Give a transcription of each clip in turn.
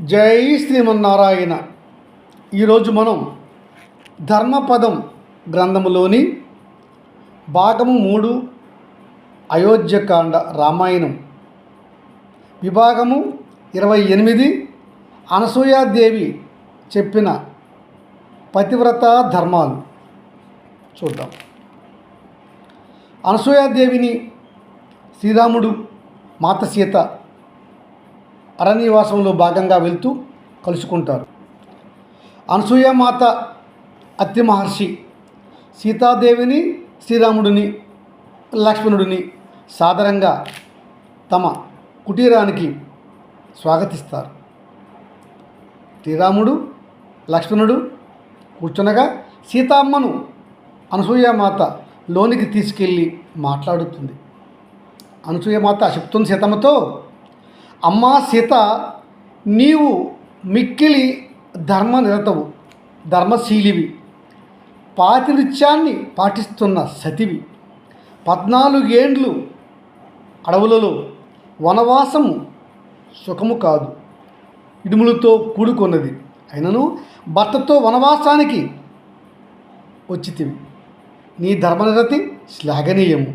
జై శ్రీమన్నారాయణ. ఈరోజు మనం ధర్మపదం గ్రంథములోని భాగము మూడు అయోధ్యకాండ రామాయణం. విభాగము ఇరవై ఎనిమిది అనసూయాదేవి చెప్పిన పతివ్రత ధర్మాలు. చూద్దాం. అనసూయాదేవిని శ్రీరాముడు మాత సీత అరణ్యవాసంలో భాగంగా వెళ్తూ కలుసుకుంటారు. అనసూయమాత అత్తి మహర్షి సీతాదేవిని శ్రీరాముడిని లక్ష్మణుడిని సాదరంగా తమ కుటీరానికి స్వాగతిస్తారు. శ్రీరాముడు లక్ష్మణుడు కూర్చునగా సీతమ్మను అనసూయమాత లోనికి తీసుకెళ్ళి మాట్లాడుతుంది. అనసూయమాత చెప్తుంది సీతమ్మతో అమ్మా సీత నీవు మిక్కిలి ధర్మ నిరతవు ధర్మశీలివి. పాతివృత్యాన్ని పాటిస్తున్న సతివి. పద్నాలుగేండ్లు అడవులలో వనవాసము సుఖము కాదు. ఇడుములతో కూడుకున్నది. అయినను భర్తతో వనవాసానికి వచ్చితివి. నీ ధర్మనిరతి శ్లాఘనీయము.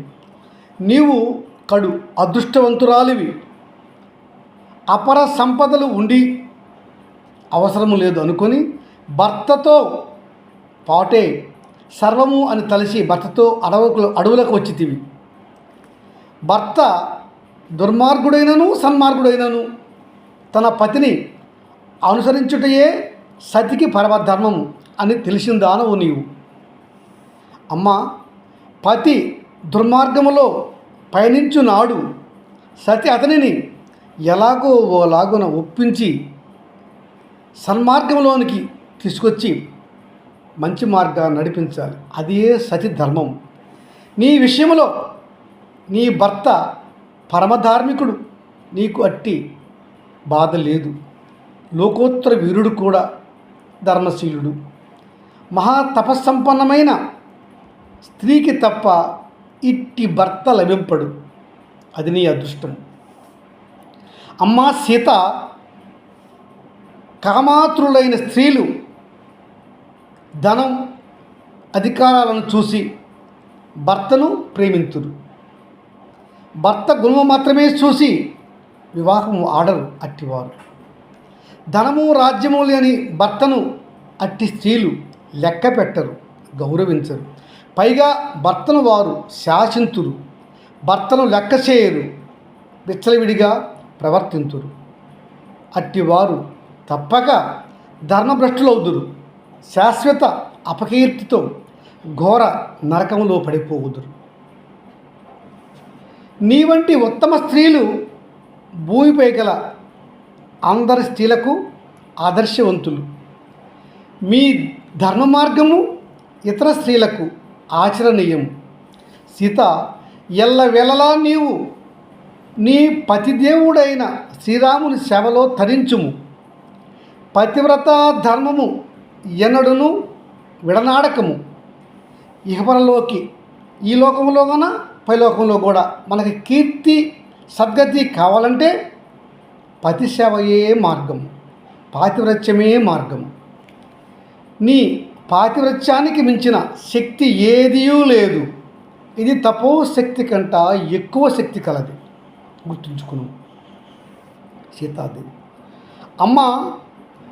నీవు కడు అదృష్టవంతురాలివి. అపర సంపదలు ఉండి అవసరము లేదు అనుకొని భర్తతో పాటే సర్వము అని తలసి భర్తతో అడవులకు అడవులకు వచ్చితివి. భర్త దుర్మార్గుడైనను సన్మార్గుడైనను తన పతిని అనుసరించుటయే సతికి పరమధర్మము అని తెలిసిందానవు నీవు. అమ్మ పతి దుర్మార్గములో పయనించునాడు సతి అతనిని ఎలాగో ఓలాగున ఒప్పించి సన్మార్గంలోనికి తీసుకొచ్చి మంచి మార్గాన్ని నడిపించాలి. అదే సతి ధర్మం. నీ విషయంలో నీ భర్త పరమధార్మికుడు నీకు అట్టి బాధ లేదు. లోకోత్తర వీరుడు కూడా ధర్మశీలుడు. మహా తపస్సంపన్నమైన స్త్రీకి తప్ప ఇట్టి భర్త లభింపడు. అది నీ అదృష్టం. అమ్మ సీత కామాతురులైన స్త్రీలు ధనం అధికారాలను చూసి భర్తను ప్రేమింతురు. భర్త గుణము మాత్రమే చూసి వివాహం ఆడరు అట్టివారు. ధనము రాజ్యము లేని భర్తను అట్టి స్త్రీలు లెక్క పెట్టరు గౌరవించరు. పైగా భర్తను వారు శాసింతురు. భర్తను లెక్క చేయరు. విచ్చలవిడిగా ప్రవర్తింతురు. అట్టివారు తప్పక ధర్మభ్రష్టులవుదురు. శాశ్వత అపకీర్తితో ఘోర నరకంలో పడిపోవుదురు. నీ వంటి ఉత్తమ స్త్రీలు భూమిపై గల అందరి స్త్రీలకు ఆదర్శవంతులు. మీ ధర్మ మార్గము ఇతర స్త్రీలకు ఆచరణీయం సీత ఎల్లవేళలా నీవు నీ పతిదేవుడైన శ్రీరాముని సేవలో తరించుము. పతివ్రత ధర్మము ఎన్నడును విడనాడకము. ఇహపరలోకి ఈ లోకంలో కన పైలోకంలో కూడా మనకి కీర్తి సద్గతి కావాలంటే పతిసేవయే మార్గం పాతివ్రత్యమే మార్గం నీ పాతివ్రత్యానికి మించిన శక్తి ఏదీ లేదు. ఇది తపో శక్తి కంట ఎక్కువ శక్తి కలది. గుర్తుంచుకును. సీతాదేవి. అమ్మ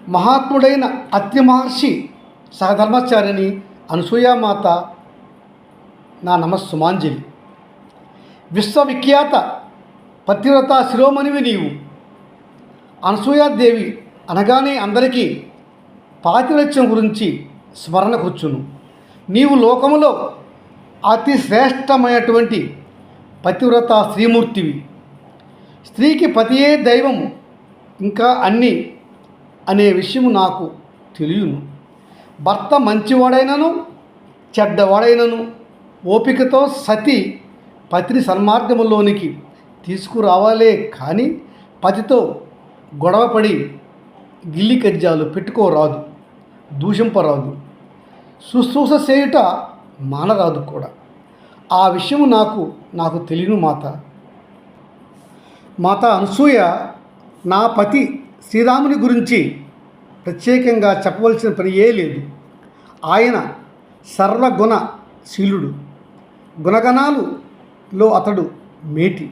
మహాత్ముడైన అత్రి మహర్షి సహధర్మచారిణి అనసూయామాత నా నమస్సుమాంజలి విశ్వవిఖ్యాత పతివ్రత శిరోమణివి నీవు. అనసూయాదేవి అనగానే అందరికీ పాతివ్రత్యం గురించి స్మరణ కూర్చును. నీవు లోకములో అతి శ్రేష్టమైనటువంటి పతివ్రత శ్రీమూర్తివి. స్త్రీకి పతియే దైవం ఇంకా అన్ని అనే విషయం నాకు తెలియను. భర్త మంచివాడైనను చెడ్డవాడైనను ఓపికతో సతి పతిని సన్మార్గంలోనికి తీసుకురావాలే కానీ పతితో గొడవపడి గిల్లి కజ్జాలు పెట్టుకోరాదు దూషింపరాదు శుశ్రూష చేయుట మానరాదు కూడా. ఆ విషయం నాకు నాకు తెలియను మాత. మాత అనసూయ నా పతి శ్రీరాముని గురించి ప్రత్యేకంగా చెప్పవలసిన పని ఏ లేదు. ఆయన సర్వగుణశీలుడు గుణగణాలులో అతడు మేటి.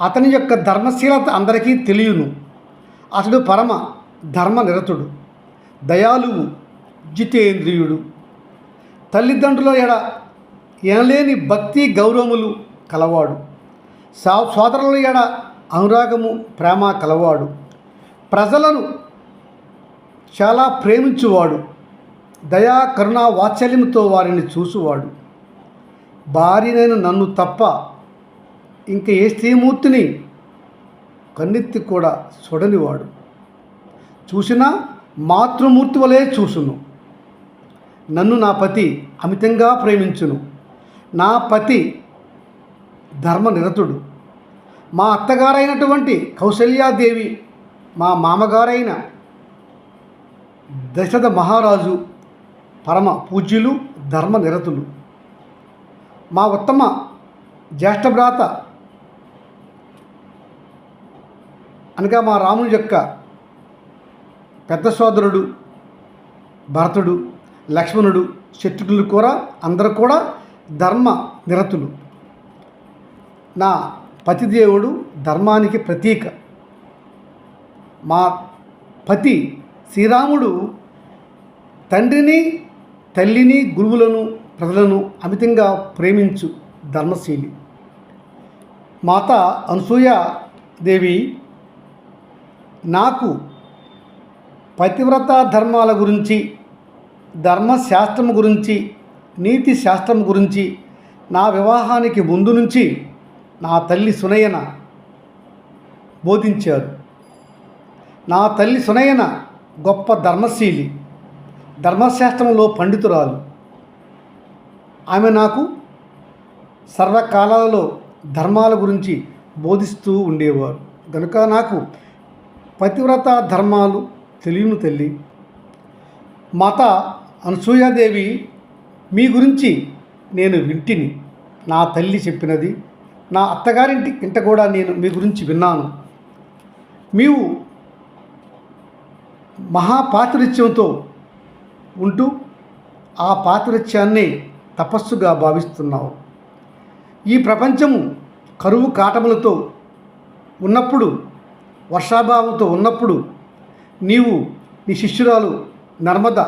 అతని యొక్క ధర్మశీలత అందరికీ తెలియను. అతడు పరమ ధర్మనిరతుడు. దయాలువు జితేంద్రియుడు. తల్లిదండ్రుల ఎడ ఎనలేని భక్తి గౌరవములు కలవాడు. సా సోదరుల ఎడ అనురాగము ప్రేమ కలవాడు. ప్రజలను చాలా ప్రేమించువాడు. దయా కరుణ వాత్సల్యంతో వారిని చూసువాడు. భార్యనైన నన్ను తప్ప ఇంక ఏ స్త్రీమూర్తిని కన్నెత్తి కూడా చూడనివాడు. చూసినా మాతృమూర్తి వలె చూసును. నన్ను నా పతి అమితంగా ప్రేమించును. నా పతి ధర్మనిరతుడు. మా అత్తగారైనటువంటి కౌశల్యాదేవి మా మామగారైన దశరథ మహారాజు పరమ పూజ్యులు ధర్మనిరతులు మా ఉత్తమ జ్యేష్ఠభ్రాత అనగా మా రాముని యొక్క పెద్ద సోదరుడు భరతుడు లక్ష్మణుడు శత్రుఘ్నులు కూడా అందరూ కూడా ధర్మ నిరతులు. నా పతిదేవుడు ధర్మానికి ప్రతీక. మా పతి శ్రీరాముడు తండ్రిని తల్లిని గురువులను ప్రజలను అమితంగా ప్రేమించు ధర్మశీలి. మాత అనసూయాదేవి నాకు పతివ్రత ధర్మాల గురించి ధర్మశాస్త్రం గురించి నీతి శాస్త్రం గురించి నా వివాహానికి ముందు నుంచి నా తల్లి సునయన బోధించారు. నా తల్లి సునయన గొప్ప ధర్మశీలి ధర్మశాస్త్రంలో పండితురాలు. ఆమె నాకు సర్వకాలాలలో ధర్మాల గురించి బోధిస్తూ ఉండేవారు. కనుక నాకు పతివ్రత ధర్మాలు తెలియను తల్లి. మాత అనసూయాదేవి మీ గురించి నేను వింటిని. నా తల్లి చెప్పినది నా అత్తగారింటి ఇంట కూడా నేను మీ గురించి విన్నాను. మీవు మహాపాతిరిత్యంతో ఉంటూ ఆ పాతిరిత్యాన్ని తపస్సుగా భావిస్తున్నావు. ఈ ప్రపంచము కరువు కాటములతో ఉన్నప్పుడు వర్షాభావంతో ఉన్నప్పుడు నీవు నీ శిష్యురాలు నర్మద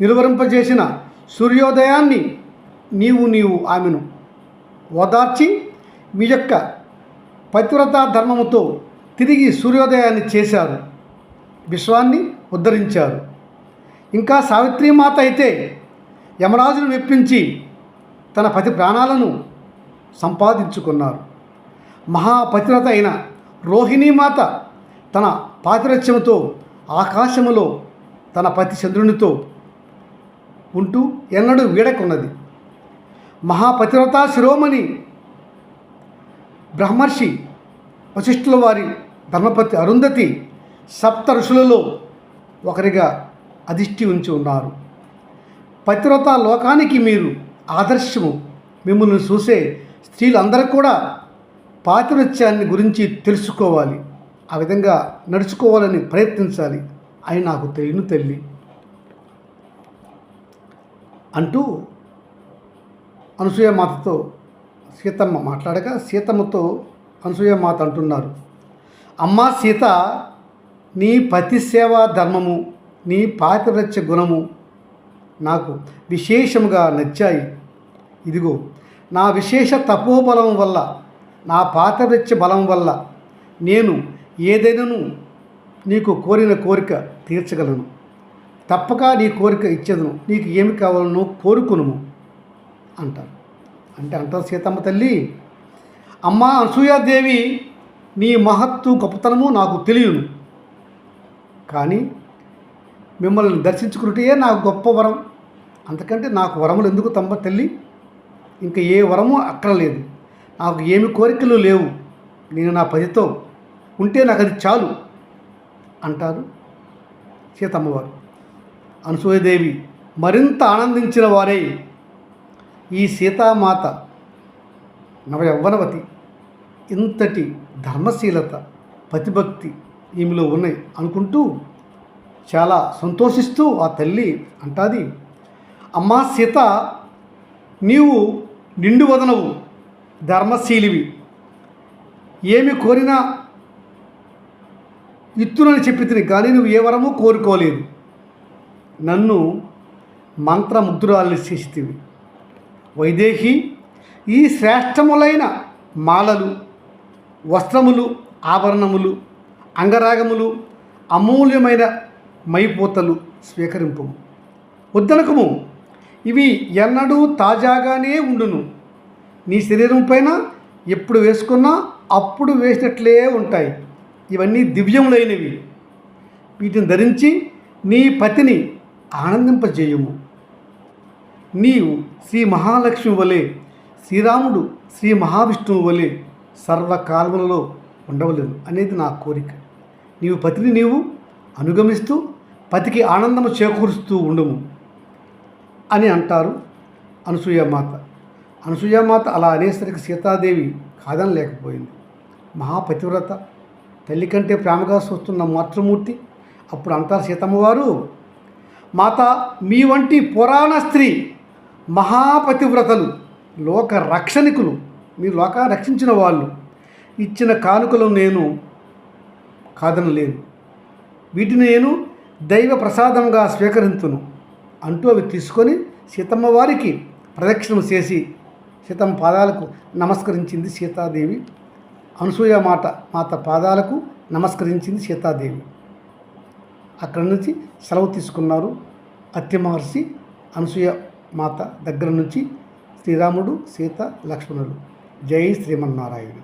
నిలువరింపజేసిన సూర్యోదయాన్ని నీవు నీవు ఆమెను ఓదార్చి మీ యొక్క పతివ్రత ధర్మముతో తిరిగి సూర్యోదయాన్ని చేశారు. విశ్వాన్ని ఉద్ధరించారు. ఇంకా సావిత్రీమాత అయితే యమరాజును మెప్పించి తన పతి ప్రాణాలను సంపాదించుకున్నారు. మహాపతివ్రత అయిన రోహిణీమాత తన పాతిరత్యముతో ఆకాశములో తన పతి చంద్రునితో ఉంటూ ఎన్నడూ వీడకున్నది. మహాపతివ్రత శిరోమణి బ్రహ్మర్షి వశిష్ఠుల వారి ధర్మపతి అరుంధతి సప్త ఋషులలో ఒకరిగా అధిష్ఠి ఉంచి ఉన్నారు. పతివ్రత లోకానికి మీరు ఆదర్శము. మిమ్మల్ని చూసే స్త్రీలందరూ కూడా పాతివృత్యాన్ని గురించి తెలుసుకోవాలి. ఆ విధంగా నడుచుకోవాలని ప్రయత్నించాలి. అని నాకు తెలియను తల్లి. అంటూ అనసూయ మాతతో సీతమ్మ మాట్లాడగా సీతమ్మతో అనసూయ మాత అంటున్నారు. అమ్మ సీత నీ పతి సేవా ధర్మము నీ పాతివ్రత్య గుణము నాకు విశేషముగా నచ్చాయి. ఇదిగో నా విశేష తపోబలం వల్ల నా పాతివ్రత్య బలం వల్ల నేను ఏదైనాను నీకు కోరిన కోరిక తీర్చగలను. తప్పక నీ కోరిక ఇచ్చేదను నీకు ఏమి కావాలనో కోరుకును అంటారు. అంటే అంటారు సీతమ్మ తల్లి అమ్మ అనసూయాదేవి నీ మహత్తు గొప్పతనము నాకు తెలియను కానీ మిమ్మల్ని దర్శించుకుంటే నాకు గొప్ప వరం. అంతకంటే నాకు వరములు ఎందుకు తమ్మ తల్లి? ఇంకా ఏ వరము అక్కడ లేదు. నాకు ఏమి కోరికలు లేవు. నేను నా పదితో ఉంటే నాకు అది చాలు అంటారు సీతమ్మవారు. అనసూయదేవి మరింత ఆనందించిన వారే ఈ సీతామాత నవయవ్వనవతి ఇంతటి ధర్మశీలత పతిభక్తి ఈమెలో ఉన్నాయి అనుకుంటూ చాలా సంతోషిస్తూ ఆ తల్లి అంటాది అమ్మా సీత నీవు నిండు వదనవు ధర్మశీలివి. ఏమి కోరినా ఇత్తునని చెప్పి తిని కానీ నువ్వు ఏ వరము కోరుకోలేదు. నన్ను మంత్రముగ్ధురాలు చేసితివి వైదేహి ఈ శ్రేష్టములైన మాలలు వస్త్రములు ఆభరణములు అంగరాగములు అమూల్యమైన మైపోతలు స్వీకరింపు ఉద్దనకము ఇవి ఎన్నడూ తాజాగానే ఉండును. నీ శరీరం పైన ఎప్పుడు వేసుకున్నా అప్పుడు వేసినట్లే ఉంటాయి. ఇవన్నీ దివ్యములైనవి. వీటిని ధరించి నీ పతిని ఆనందింపజేయము. నీవు శ్రీ మహాలక్ష్మి వలె శ్రీరాముడు శ్రీ మహావిష్ణువు వలె సర్వకాలములలో ఉండవలేదు అనేది నా కోరిక. నీవు పతిని నీవు అనుగమిస్తూ పతికి ఆనందము చేకూరుస్తూ ఉండము అని అంటారు అనసూయమాత అనసూయమాత అలా అనేసరికి సీతాదేవి కాదని లేకపోయింది. మహాపతివ్రత. తల్లి కంటే ప్రేమగా చూస్తున్న మాతృమూర్తి. అప్పుడు అంటారు సీతమ్మవారు మాత మీ వంటి పురాణ స్త్రీ మహాపతివ్రతలు లోక రక్షణికులు మీరు లోక రక్షించిన వాళ్ళు. ఇచ్చిన కానుకలు నేను కాదనలేను వీటిని నేను దైవ ప్రసాదంగా స్వీకరించును అంటూ అవి తీసుకొని సీతమ్మ వారికి ప్రదక్షిణం చేసి సీతమ్మ పాదాలకు నమస్కరించింది సీతాదేవి. అనసూయ మాట మాత పాదాలకు నమస్కరించింది సీతాదేవి. అక్కడి నుంచి సెలవు తీసుకున్నారు అత్య మహర్షి అనసూయ మాత దగ్గర నుంచి శ్రీరాముడు సీత లక్ష్మణుడు జై శ్రీమన్నారాయణ.